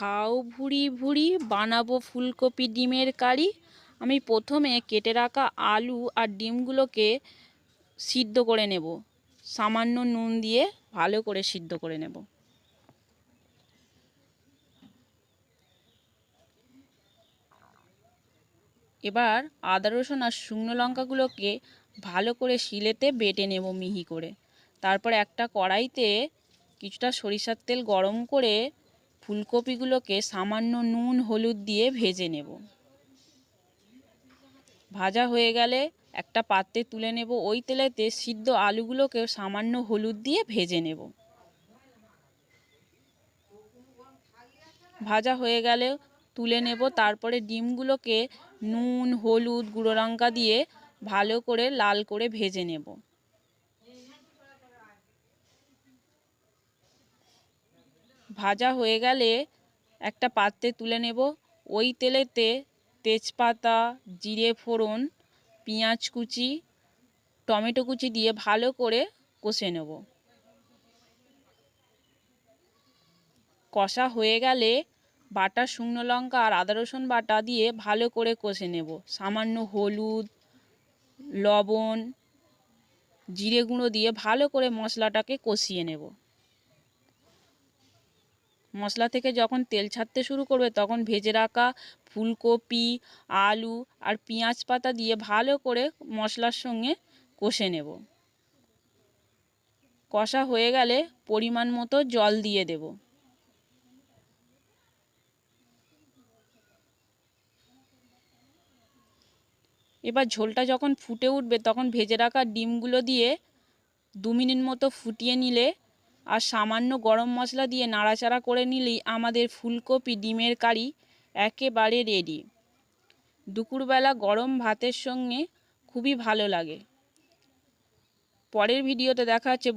খাও ভুড়ি ভুড়ি, বানাবো ফুলকপি ডিমের কারি। আমি প্রথমে কেটে রাখা আলু আর ডিমগুলোকে সিদ্ধ করে নেব। সামান্য নুন দিয়ে ভালো করে সিদ্ধ করে নেব। এবার আদা, রসুন আর শুকনো লঙ্কাগুলোকে ভালো করে শিলেতে বেটে নেব মিহি করে। তারপর একটা কড়াইতে কিছুটা সরিষার তেল গরম করে ফুলকপিগুলোকে সামান্য নুন, হলুদ দিয়ে ভেজে নেব। ভাজা হয়ে গেলে একটা পাত্রে তুলে নেব। ওই তেলেতে সিদ্ধ আলুগুলোকেও সামান্য হলুদ দিয়ে ভেজে নেব। ভাজা হয়ে গেলে তুলে নেব। তারপরে ডিমগুলোকে নুন, হলুদ, গুঁড়ো লঙ্কা দিয়ে ভালো করে লাল করে ভেজে নেব। ভাজা হয়ে গেলে একটা পাত্রে তুলে নেব। ওই তেলেতে তেজপাতা, জিরে ফোড়ন, পেঁয়াজ কুচি, টমেটো কুচি দিয়ে ভালো করে কষে নেব। কষা হয়ে গেলে বাটা শুকনো লঙ্কা আর আদা রসুন বাটা দিয়ে ভালো করে কষে নেব। সামান্য হলুদ, লবণ, জিরে গুঁড়ো দিয়ে ভালো করে মশলাটাকে কষিয়ে নেব। মশলা থেকে যখন তেল ছাড়তে শুরু করবে, তখন ভেজে রাখা ফুলকপি, আলু আর পেঁয়াজ পাতা দিয়ে ভালো করে মশলার সঙ্গে কষে নেব। কষা হয়ে গেলে পরিমাণ মতো জল দিয়ে দেব। এবার ঝোলটা যখন ফুটে উঠবে, তখন ভেজে রাখা ডিমগুলো দিয়ে দু মিনিট মতো ফুটিয়ে নিলে আর সামান্য গরম মশলা দিয়ে নাড়াচাড়া করে নিলেই আমাদের ফুলকপি, ডিমের কারি একেবারে রেডি দুপুরবেলা গরম ভাতের সঙ্গে খুবই ভালো লাগে। পরের ভিডিওতে দেখা হচ্ছে